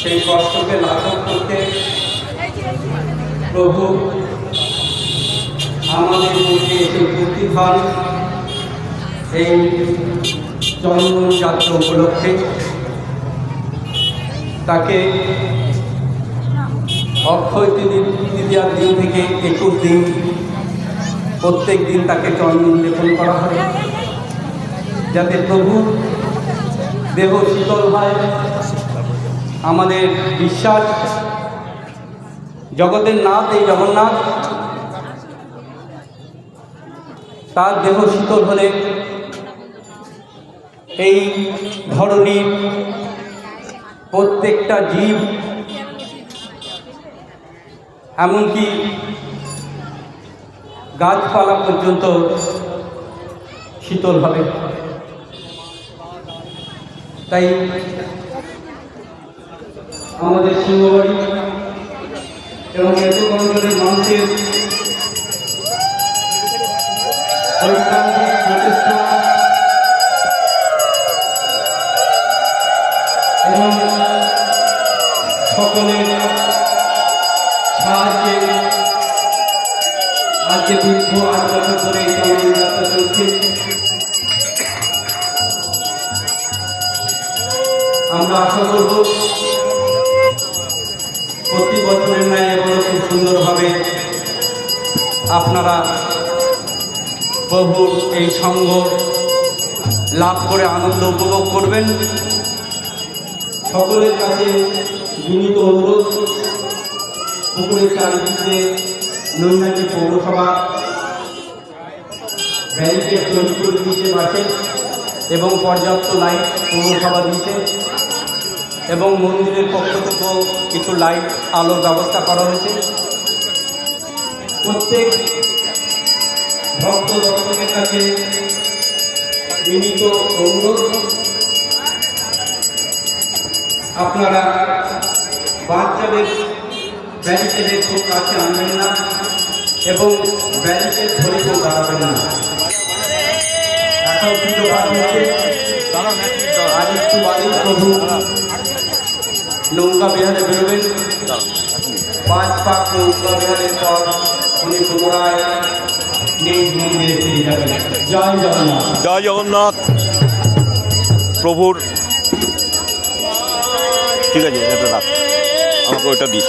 সেই কষ্টকে লাঘব করতে প্রভু আমাদের মধ্যে এসে উপস্থিত এই চন্দন যাত্রা উপলক্ষে তাকে অক্ষয় তৃতীয়ার দিন থেকে একুশ দিন প্রত্যেক দিন তাকে চন্দন লেপন করা হয়। যাতে প্রভু দেহ শীতল হয়। আমাদের বিশ্বাস জগতের নাথ, এই জগন্নাথ, তার দেহ শীতল হলে এই ধরনের প্রত্যেকটা জীব, এমনকি গাছপালা পর্যন্ত শীতল হবে। তাই আমাদের সিংহবাড়ি এবং এত অঞ্চলের মানুষের এবং সকলের সাহায্যে আজকে দীর্ঘ আট বছর ধরে এই যাত্রা চলছে। আমরা আশা করব প্রতি বছরের ন্যায় এবারও খুব সুন্দরভাবে আপনারা প্রভুর এই সঙ্গ লাভ করে আনন্দ উপভোগ করবেন। সকলের কাছে বিনীত অনুরোধ, পুকুরের চারিদিকে নৈনাটি পৌরসভা ব্যারিকেড তৈরি করে দিতে পারছে এবং পর্যাপ্ত লাইট পৌরসভা দিয়েছে এবং মন্দিরের পক্ষ থেকেও কিছু লাইট আলোর ব্যবস্থা করা হয়েছে। প্রত্যেক ভক্ত দর্শকের কাছে বিনীত অনুরোধ, আপনারা বাচ্চাদের ব্যারিকেডের খুব কাছে আনবেন না এবং ব্যারিকেড ধরে কেউ দাঁড়াবেন না। এখন হচ্ছে আর একটু বাড়ি প্রভু নৌকা বিহারে বেরোবেন। পাঁচ পাক নৌকা বিহারের পর উনি পুনরায় নিজ মন্দিরে ফিরে যাবেন। জয় জগন্নাথ। জয় জগন্নাথ। প্রভুর ঠিক আছে এটা রাখ আমাকে ওইটা দিস।